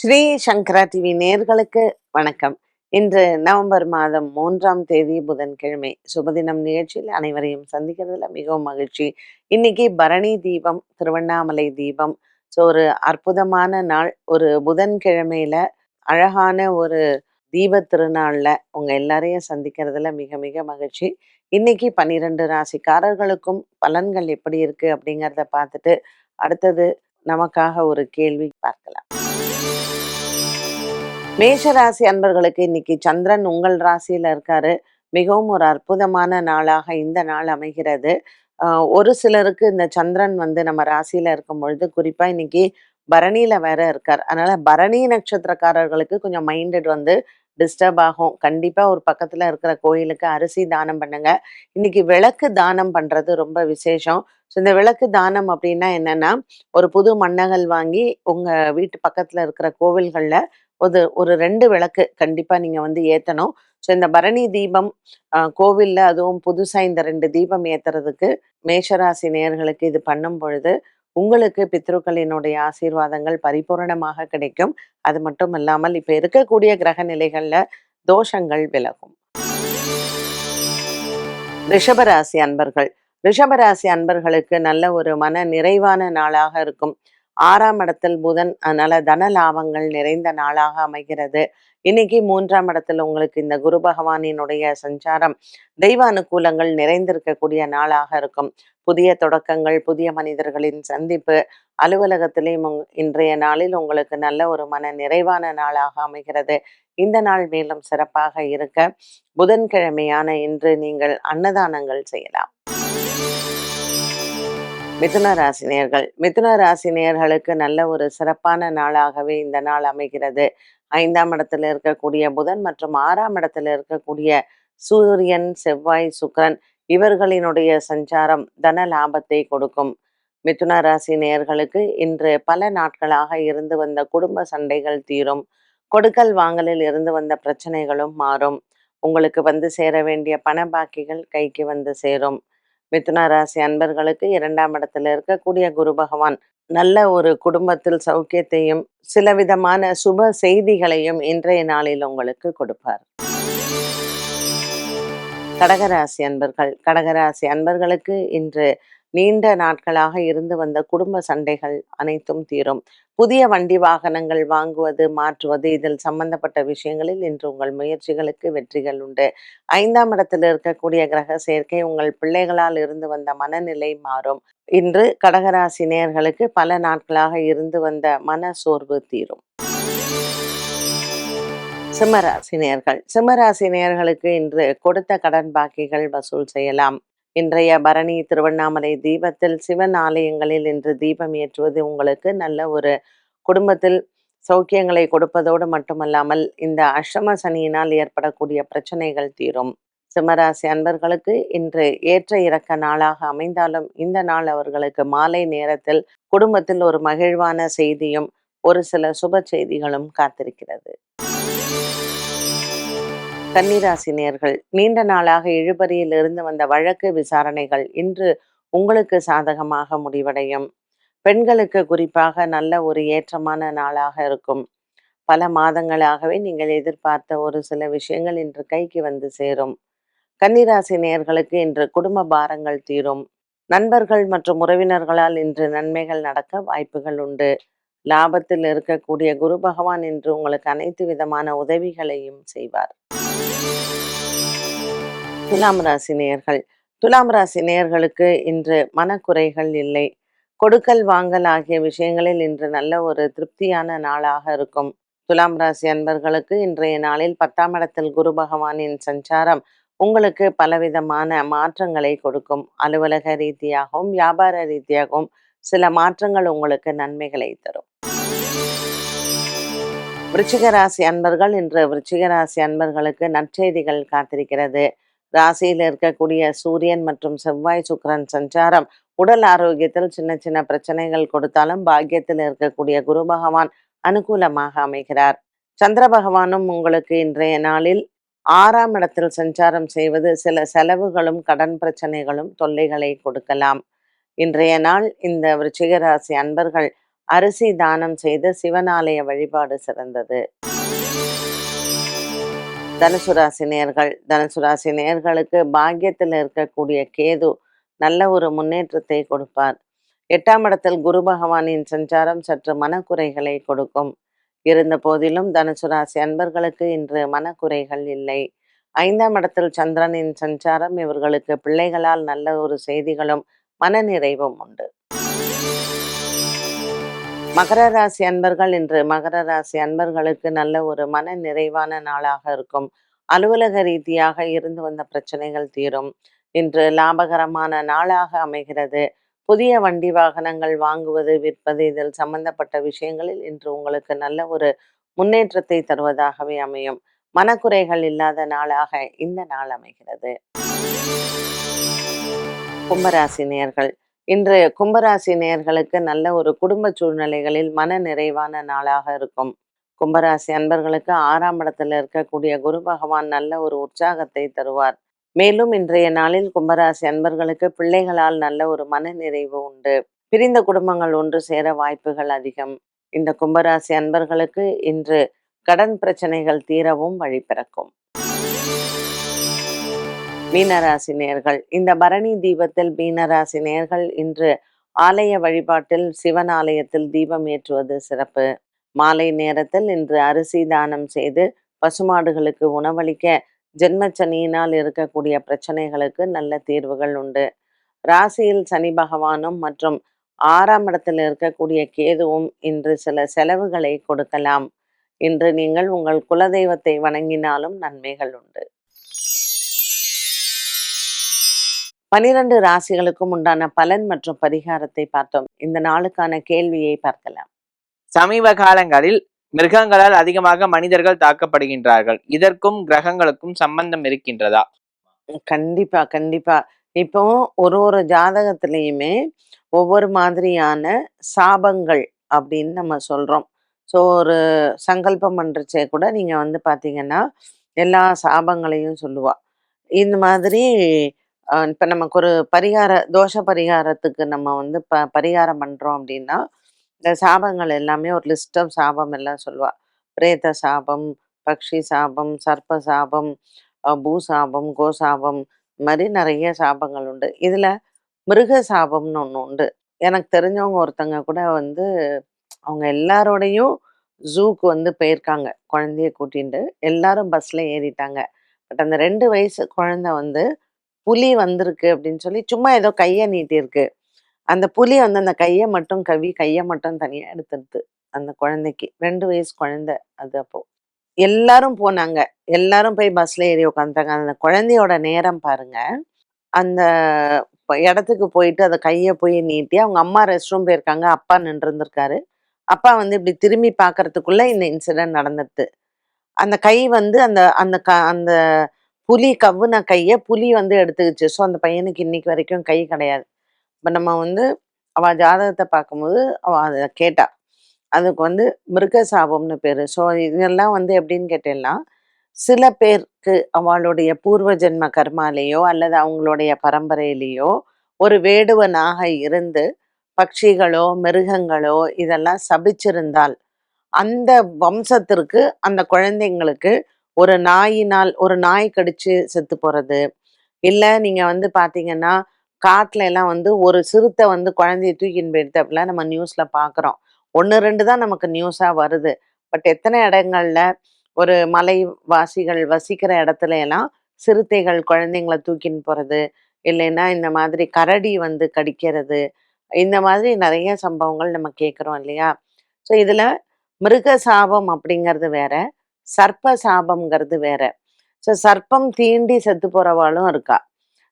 ஸ்ரீ சங்கரா TV நேர்களுக்கு வணக்கம். இன்று நவம்பர் மாதம் மூன்றாம் தேதி புதன்கிழமை. சுபதினம் நிகழ்ச்சியில் அனைவரையும் சந்திக்கிறதுல மிகவும் மகிழ்ச்சி. இன்னைக்கு பரணி தீபம் திருவண்ணாமலை தீபம். ஸோ ஒரு அற்புதமான நாள். ஒரு புதன்கிழமையில அழகான ஒரு தீப திருநாள்ல உங்க எல்லாரையும் சந்திக்கிறதுல மிக மிக மகிழ்ச்சி. இன்னைக்கு பன்னிரெண்டு ராசிக்காரர்களுக்கும் பலன்கள் எப்படி இருக்கு அப்படிங்கிறத பார்த்துட்டு அடுத்தது நமக்காக ஒரு கேள்வி பார்க்கலாம். மேஷ ராசி அன்பர்களுக்கு இன்னைக்கு சந்திரன் உங்கள் ராசியில இருக்காரு. மிகவும் ஒரு அற்புதமான நாளாக இந்த நாள் அமைகிறது. ஒரு சிலருக்கு இந்த சந்திரன் வந்து நம்ம ராசியில இருக்கும் பொழுது குறிப்பா இன்னைக்கு பரணியில வேற இருக்கார். அதனால பரணி நட்சத்திரக்காரர்களுக்கு கொஞ்சம் மைண்டட் வந்து டிஸ்டர்ப் ஆகும். கண்டிப்பா ஒரு பக்கத்துல இருக்கிற கோயிலுக்கு அரிசி தானம் பண்ணுங்க. இன்னைக்கு விளக்கு தானம் பண்றது ரொம்ப விசேஷம். ஸோ இந்த விளக்கு தானம் அப்படின்னா என்னன்னா ஒரு புது மன்னகள் வாங்கி உங்க வீட்டு பக்கத்துல இருக்கிற கோவில்கள்ல ஒரு ஒரு ரெண்டு விளக்கு கண்டிப்பா நீங்க வந்து ஏத்தணும். ஸோ இந்த பரணி தீபம் கோவிலில் அதுவும் புதுசாக இந்த ரெண்டு தீபம் ஏத்துறதுக்கு மேஷராசி நேர்களுக்கு இது பண்ணும் பொழுது உங்களுக்கு பித்ருக்களினுடைய ஆசீர்வாதங்கள் பரிபூரணமாக கிடைக்கும். அது மட்டும் இல்லாமல் இப்ப இருக்கக்கூடிய கிரக நிலைகள்ல தோஷங்கள் விலகும். ரிஷபராசி அன்பர்கள். ரிஷபராசி அன்பர்களுக்கு நல்ல ஒரு மன நிறைவான நாளாக இருக்கும். ஆறாம் இடத்தில் புதன் அதனால தன லாபங்கள் நிறைந்த நாளாக அமைகிறது. இன்னைக்கு மூன்றாம் இடத்தில் உங்களுக்கு இந்த குரு பகவானினுடைய சஞ்சாரம் தெய்வ அனுகூலங்கள் நிறைந்திருக்கக்கூடிய நாளாக இருக்கும். புதிய தொடக்கங்கள் புதிய மனிதர்களின் சந்திப்பு அலுவலகத்திலேயும் இன்றைய நாளில் உங்களுக்கு நல்ல ஒரு மன நிறைவான நாளாக அமைகிறது. இந்த நாள் மேலும் சிறப்பாக இருக்க புதன்கிழமையான இன்று நீங்கள் அன்னதானங்கள் செய்யலாம். மிதுன ராசினியர்கள். மிதுன ராசினியர்களுக்கு நல்ல ஒரு சிறப்பான நாளாகவே இந்த நாள் அமைகிறது. ஐந்தாம் இடத்துல இருக்கக்கூடிய புதன் மற்றும் ஆறாம் இடத்துல இருக்கக்கூடிய சூரியன் செவ்வாய் சுக்கரன் இவர்களினுடைய சஞ்சாரம் தன லாபத்தை கொடுக்கும். மிதுன ராசி நேயர்களுக்கு இன்று பல நாட்களாக இருந்து வந்த குடும்ப சண்டைகள் தீரும். கொடுக்கல் வாங்கலில் இருந்து வந்த பிரச்சனைகளும் மாறும். உங்களுக்கு வந்து சேர வேண்டிய பண பாக்கிகள் கைக்கு வந்து சேரும். மிதுன ராசி அன்பர்களுக்கு இரண்டாம் இடத்துல இருக்கக்கூடிய குரு பகவான் நல்ல ஒரு குடும்பத்தில் சௌக்கியத்தையும் சில விதமான சுப செய்திகளையும் இன்றைய நாளில் உங்களுக்கு கொடுப்பார். கடகராசி அன்பர்கள் கடகராசி அன்பர்களுக்கு இன்று நீண்ட நாட்களாக இருந்து வந்த குடும்ப சண்டைகள் அனைத்தும் தீரும். புதிய வண்டி வாகனங்கள் வாங்குவது மாற்றுவது இதில் சம்பந்தப்பட்ட விஷயங்களில் இன்று உங்கள் முயற்சிகளுக்கு வெற்றிகள் உண்டு. ஐந்தாம் இடத்தில் இருக்கக்கூடிய கிரக சேர்க்கை உங்கள் பிள்ளைகளால் இருந்து வந்த மனநிலை மாறும். இன்று கடகராசி நேர்களுக்கு பல நாட்களாக இருந்து வந்த மன சோர்வு தீரும் சிம்மராசி நேயர்கள். சிம்மராசி இன்று கொடுத்த கடன் பாக்கிகள் வசூல் செய்யலாம். இன்றைய பரணி திருவண்ணாமலை தீபத்தில் சிவன் ஆலயங்களில் இன்று தீபம் ஏற்றுவது உங்களுக்கு நல்ல ஒரு குடும்பத்தில் சௌக்கியங்களை கொடுப்பதோடு மட்டுமல்லாமல் இந்த அஷ்டம சனியினால் ஏற்படக்கூடிய பிரச்சனைகள் தீரும். சிம்மராசி அன்பர்களுக்கு இன்று ஏற்ற இறக்க நாளாக அமைந்தாலும் இந்த நாள் அவர்களுக்கு மாலை நேரத்தில் குடும்பத்தில் ஒரு மகிழ்வான செய்தியும் ஒரு சில சுப செய்திகளும் காத்திருக்கிறது. கன்னிராசி நேர்கள் நீண்ட நாளாக இழுபறியில் இருந்து வந்த வழக்கு விசாரணைகள் இன்று உங்களுக்கு சாதகமாக முடிவடையும். பெண்களுக்கு குறிப்பாக நல்ல ஒரு ஏற்றமான நாளாக இருக்கும். பல மாதங்களாகவே நீங்கள் எதிர்பார்த்த ஒரு சில விஷயங்கள் இன்று கைக்கு வந்து சேரும். கன்னிராசி நேர்களுக்கு இன்று குடும்ப பாரங்கள் தீரும். நண்பர்கள் மற்றும் உறவினர்களால் இன்று நன்மைகள் நடக்க வாய்ப்புகள் உண்டு. லாபத்தில் இருக்கக்கூடிய குரு பகவான் இன்று உங்களுக்கு அனைத்து விதமான உதவிகளையும் செய்வார். துலாம் ராசி நேயர்கள். துலாம் ராசி நேயர்களுக்கு இன்று மனக்குறைகள் இல்லை. கொடுக்கல் வாங்கல் ஆகிய விஷயங்களில் இன்று நல்ல ஒரு திருப்தியான நாளாக இருக்கும். துலாம் ராசி அன்பர்களுக்கு இன்றைய நாளில் பத்தாம் இடத்தில் குரு பகவானின் சஞ்சாரம் உங்களுக்கு பலவிதமான மாற்றங்களை கொடுக்கும். அலுவலக ரீதியாகவும் வியாபார ரீதியாகவும் சில மாற்றங்கள் உங்களுக்கு நன்மைகளை தரும். விருச்சிகராசி அன்பர்கள் இன்று விருச்சிகராசி அன்பர்களுக்கு நற்செய்திகள் காத்திருக்கிறது. ராசியில் இருக்கக்கூடிய சூரியன் மற்றும் செவ்வாய் சுக்கிரன் சஞ்சாரம் உடல் ஆரோக்கியத்தில் சின்ன சின்ன பிரச்சனைகள் கொடுத்தாலும் பாக்கியத்தில் இருக்கக்கூடிய குரு பகவான் அனுகூலமாக அமைகிறார். சந்திர பகவானும் உங்களுக்கு இன்றைய நாளில் ஆறாம் இடத்தில் சஞ்சாரம் செய்வது சில செலவுகளும் கடன் பிரச்சனைகளும் தொல்லைகளை கொடுக்கலாம். இன்றைய நாள் இந்த விருச்சிக ராசி அன்பர்கள் அரிசி தானம் செய்து சிவனாலய வழிபாடு சிறந்தது. தனுசு ராசி நேர்கள் தனுசு ராசி நேர்களுக்கு பாக்கியத்தில் இருக்கக்கூடிய கேது நல்ல ஒரு முன்னேற்றத்தை கொடுப்பார். எட்டாம் இடத்தில் குரு பகவானின் சஞ்சாரம் சற்று மனக்குறைகளை கொடுக்கும். இருந்த போதிலும் தனுசு ராசி அன்பர்களுக்கு இன்று மனக்குறைகள் இல்லை. ஐந்தாம் இடத்தில் சந்திரனின் சஞ்சாரம் இவர்களுக்கு பிள்ளைகளால் நல்ல ஒரு செய்திகளும் மனநிறைவும் உண்டு. மகர ராசி அன்பர்கள் இன்று மகர ராசி அன்பர்களுக்கு நல்ல ஒரு மன நிறைவான நாளாக இருக்கும். அலுவலக ரீதியாக இருந்து வந்த பிரச்சனைகள் தீரும். இன்று லாபகரமான நாளாக அமைகிறது. புதிய வண்டி வாகனங்கள் வாங்குவது விற்பது இதில் சம்பந்தப்பட்ட விஷயங்களில் இன்று உங்களுக்கு நல்ல ஒரு முன்னேற்றத்தை தருவதாகவே அமையும். மனக்குறைகள் இல்லாத நாளாக இந்த நாள் அமைகிறது. கும்பராசி நேர்கள் இன்று கும்பராசி நேர்களுக்கு நல்ல ஒரு குடும்ப சூழ்நிலைகளில் மன நிறைவான நாளாக இருக்கும். கும்பராசி அன்பர்களுக்கு ஆறாம் இடத்துல இருக்கக்கூடிய குரு பகவான் நல்ல ஒரு உற்சாகத்தை தருவார். மேலும் இன்றைய நாளில் கும்பராசி அன்பர்களுக்கு பிள்ளைகளால் நல்ல ஒரு மன நிறைவு உண்டு. பிரிந்த குடும்பங்கள் ஒன்று சேர வாய்ப்புகள் அதிகம். இந்த கும்பராசி அன்பர்களுக்கு இன்று கடன் பிரச்சனைகள் தீரவும் வழி பிறக்கும். மீனராசி நேர்கள் இந்த பரணி தீபத்தில் மீனராசி நேர்கள் இன்று ஆலய வழிபாட்டில் சிவன் ஆலயத்தில் தீபம் ஏற்றுவது சிறப்பு. மாலை நேரத்தில் இன்று அரிசி தானம் செய்து பசுமாடுகளுக்கு உணவளிக்க ஜென்மச்சனியினால் இருக்கக்கூடிய பிரச்சனைகளுக்கு நல்ல தீர்வுகள் உண்டு. ராசியில் சனி பகவானும் மற்றும் ஆறாம் இடத்தில் இருக்கக்கூடிய கேதுவும் இன்று சில செலவுகளை கொடுக்கலாம். இன்று நீங்கள் உங்கள் குலதெய்வத்தை வணங்கினாலும் நன்மைகள் உண்டு. பனிரெண்டு ராசிகளுக்கும் உண்டான பலன் மற்றும் பரிகாரத்தை பார்த்தோம். இந்த நாளுக்கான கேள்வியை பார்க்கலாம். சமீப காலங்களில் மிருகங்களால் அதிகமாக மனிதர்கள் தாக்கப்படுகின்றார்கள். இதற்கும் கிரகங்களுக்கும் சம்பந்தம் இருக்கின்றதா? கண்டிப்பா கண்டிப்பா. இப்போ ஒரு ஒரு ஜாதகத்திலையுமே ஒவ்வொரு மாதிரியான சாபங்கள் அப்படின்னு நம்ம சொல்றோம். ஸோ ஒரு சங்கல்பம் பண்றச்சே கூட நீங்க வந்து பாத்தீங்கன்னா எல்லா சாபங்களையும் சொல்லுவா. இந்த மாதிரி இப்ப நமக்கு ஒரு பரிகார தோஷ பரிகாரத்துக்கு நம்ம வந்து ப பரிகாரம் பண்றோம் அப்படின்னா இந்த சாபங்கள் எல்லாமே ஒரு லிஸ்ட் ஆஃப் சாபம் எல்லாம் சொல்லுவா. பிரேத சாபம் பக்ஷி சாபம் சர்ப்ப சாபம் பூசாபம் பூ சாபம் கோ சாபம் இந்த மாதிரி நிறைய சாபங்கள் உண்டு. இதுல மிருக சாபம்னு ஒன்று உண்டு. எனக்கு தெரிஞ்சவங்க ஒருத்தங்க கூட வந்து அவங்க எல்லாரோடையும் ஜூக்கு வந்து போயிருக்காங்க. குழந்தைய கூட்டிட்டு எல்லாரும் பஸ்ல ஏறிட்டாங்க. பட் அந்த ரெண்டு வயசு குழந்தை வந்து புலி வந்திருக்கு அப்படின்னு சொல்லி சும்மா ஏதோ கையை நீட்டியிருக்கு. அந்த புலி வந்து அந்த கையை மட்டும் கவி கையை மட்டும் தனியாக எடுத்துடுது அந்த குழந்தைக்கு. ரெண்டு வயசு குழந்தை அது அப்போ. எல்லாரும் போனாங்க. எல்லாரும் போய் பஸ்ல ஏறி உட்காந்துட்டாங்க அந்த குழந்தையோட நேரம் பாருங்க. அந்த இடத்துக்கு போயிட்டு அந்த கையை போய் நீட்டி அவங்க அம்மா ரெஸ்ட் ரூம் போயிருக்காங்க. அப்பா நின்றுருந்துருக்காரு. அப்பா வந்து இப்படி திரும்பி பார்க்கறதுக்குள்ள இந்த இன்சிடென்ட் நடந்துட்டு அந்த கை வந்து அந்த அந்த க அந்த புலி கவ்வுன கையை புலி வந்து எடுத்துக்கிச்சு. ஸோ அந்த பையனுக்கு இன்னைக்கு வரைக்கும் கை கிடையாது. இப்போ நம்ம வந்து அவள் ஜாதகத்தை பார்க்கும்போது அவள் அதை கேட்டா. அதுக்கு வந்து மிருக சாபம்னு பேர். ஸோ இதெல்லாம் வந்து எப்படின்னு கேட்டேன்னா சில பேருக்கு அவளுடைய பூர்வ ஜென்ம கர்மாலேயோ அல்லது அவங்களுடைய பரம்பரையிலேயோ ஒரு வேடுவனாக இருந்து பட்சிகளோ மிருகங்களோ இதெல்லாம் சபிச்சிருந்தால் அந்த வம்சத்திற்கு அந்த குழந்தைங்களுக்கு ஒரு நாயினால் ஒரு நாய் கடிச்சு செத்து போறது. இல்லை நீங்கள் வந்து பார்த்தீங்கன்னா காட்டில் எல்லாம் வந்து ஒரு சிறுத்தை வந்து குழந்தைய தூக்கின்னு போயிடுது அப்படிலாம் நம்ம நியூஸில் பார்க்குறோம் ஒன்று ரெண்டு தான் நமக்கு நியூஸாக வருது. பட் எத்தனை இடங்கள்ல ஒரு மலைவாசிகள் வசிக்கிற இடத்துல எல்லாம் சிறுத்தைகள் குழந்தைங்களை தூக்கின்னு போகிறது இல்லைன்னா இந்த மாதிரி கரடி வந்து கடிக்கிறது இந்த மாதிரி நிறைய சம்பவங்கள் நம்ம கேட்குறோம் இல்லையா? ஸோ இதில் மிருக சாபம் அப்படிங்கிறது வேற. சர்ப்ப சாபம்ங்கிறது வேற. ஸோ சர்ப்பம் தீண்டி செத்து போறவாளும் இருக்கா.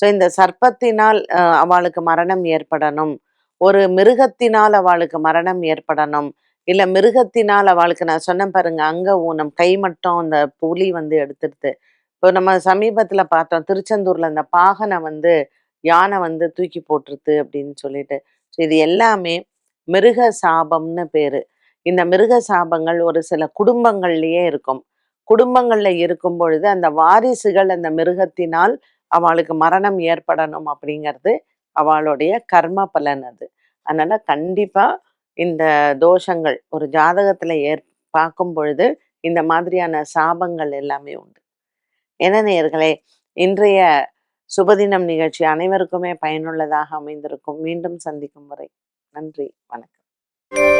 ஸோ இந்த சர்ப்பத்தினால் அவளுக்கு மரணம் ஏற்படணும். ஒரு மிருகத்தினால் அவளுக்கு மரணம் ஏற்படணும். இல்லை மிருகத்தினால் அவளுக்கு நான் சொன்னேன் பாருங்க அங்கே ஊனம் கை மட்டும் அந்த புலி வந்து எடுத்துடுது இப்போ நம்ம சமீபத்தில் பார்த்தோம் திருச்செந்தூர்ல அந்த பாகனை வந்து யானை வந்து தூக்கி போட்டுருது அப்படின்னு சொல்லிட்டு. ஸோ இது எல்லாமே மிருக சாபம்னு பேர். இந்த மிருக சாபங்கள் ஒரு சில குடும்பங்கள்லயே இருக்கும். குடும்பங்கள்ல இருக்கும் பொழுது அந்த வாரிசுகள் அந்த மிருகத்தினால் அவளுக்கு மரணம் ஏற்படணும் அப்படிங்கிறது அவளுடைய கர்ம பலன் அது. அதனால கண்டிப்பா இந்த தோஷங்கள் ஒரு ஜாதகத்துல ஏற் பார்க்கும் பொழுது இந்த மாதிரியான சாபங்கள் எல்லாமே உண்டு. என்ன நேயர்களே இன்றைய சுபதினம் நிகழ்ச்சி அனைவருக்குமே பயனுள்ளதாக அமைந்திருக்கும். மீண்டும் சந்திக்கும் வரை நன்றி வணக்கம்.